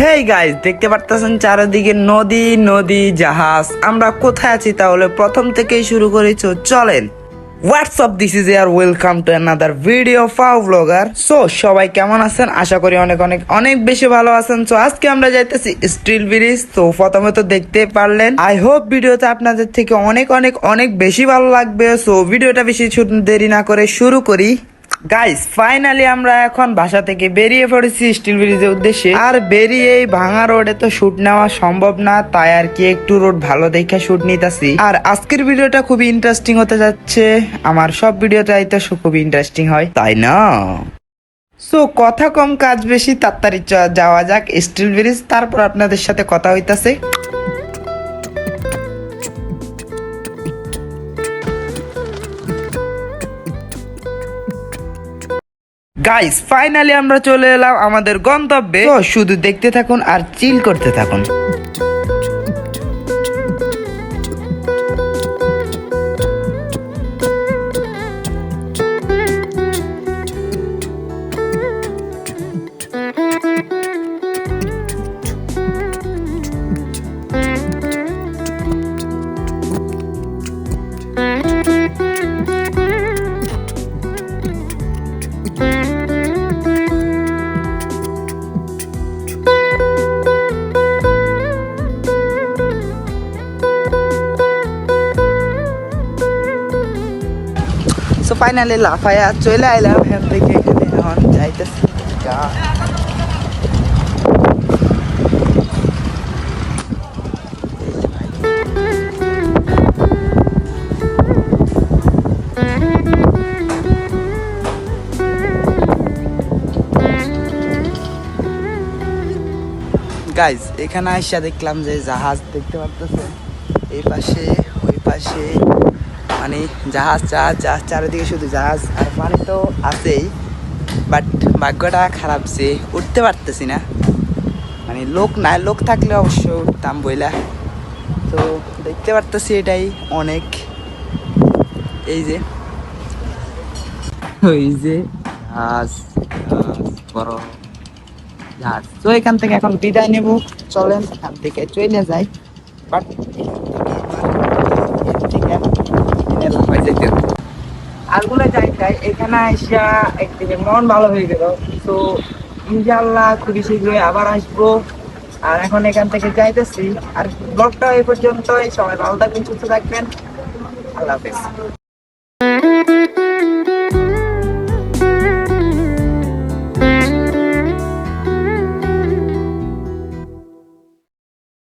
Hey guys দেখতে পারতেছেন চারিদিকে নদী নদী, জাহাজ। আমরা কোথায় আছি তাহলে প্রথম থেকেই শুরু করি তো চলেন হোয়াটসঅ্যাপ দিস ইজ ইয়ার ওয়েলকাম টু অ্যানাদার ভিডিও ফাও ব্লগার সো সবাই কেমন আছেন? আশা করি অনেক অনেক অনেক বেশি ভালো আছেন। সো আজকে আমরা যাইতেছি স্টিল ব্রিজ তো প্রথমে তো দেখতে পারলেন। আই হোপ ভিডিওতে আপনাদের থেকে অনেক অনেক অনেক বেশি ভালো লাগবে। সো ভিডিওটা বেশি দেরি না করে শুরু করি। গাইস ফাইনালি আমরা এখন বাসা থেকে বেরিয়ে পড়েছি স্টিল ব্রিজের উদ্দেশ্যে। আর বেরিয়ে এই ভাঙা রোডে তো শুট নেওয়া সম্ভব না, তাই আর কি একটু রোড ভালো দেখে শুট নিতেছি। আর আজকের ভিডিওটা খুবই ইন্টারেস্টিং হতে যাচ্ছে, আমার সব ভিডিওটাই তো খুবই ইন্টারেস্টিং হয়, তাই না? সো কথা কম কাজ বেশি, তাড়াতাড়ি যাওয়া যাক স্টিল ব্রিজ তারপর আপনাদের সাথে কথা হইতাছে। গাইস ফাইনালি আমরা চলে এলাম আমাদের গন্তব্যে। শুধু দেখতে থাকুন আর চিল করতে থাকুন। সো ফাইনালি লাফায়া চলে আইলাম এখান থেকে এখানে এখন যাইতেছি। গাইজ এখানে আইসা দেখলাম যে জাহাজ, দেখতে পারতেছে এই পাশে, ওই পাশে মানে জাহাজ জাহাজ জাহাজ, চারিদিকে শুধু জাহাজ আর পানি তো আছেই। বাট ভাগ্যটা খারাপ যে উঠতে পারতেছি না। মানে লোক না লোক থাকলে অবশ্য উঠতাম বইলা। তো দেখতে পারতেছি এটাই অনেক। এই যে। ওই যে জাহাজ বড় জাহাজ। তো এখান থেকে এখন বিদায় নেব। চলেন, এখান থেকে চলে যাই। বাট আরগুলো যাই যাই এখানে আসিয়া একদিকে মন ভালো হয়ে গেল। তো ইনশাল্লাহ খুবই শীঘ্রই আবার আসব। আর এখন এখান থেকে যাইতেছি। আর ব্লগটা এই পর্যন্তই। সবাই ভালো থাকবেন, সুস্থ থাকবেন। আল্লাহ হাফেজ।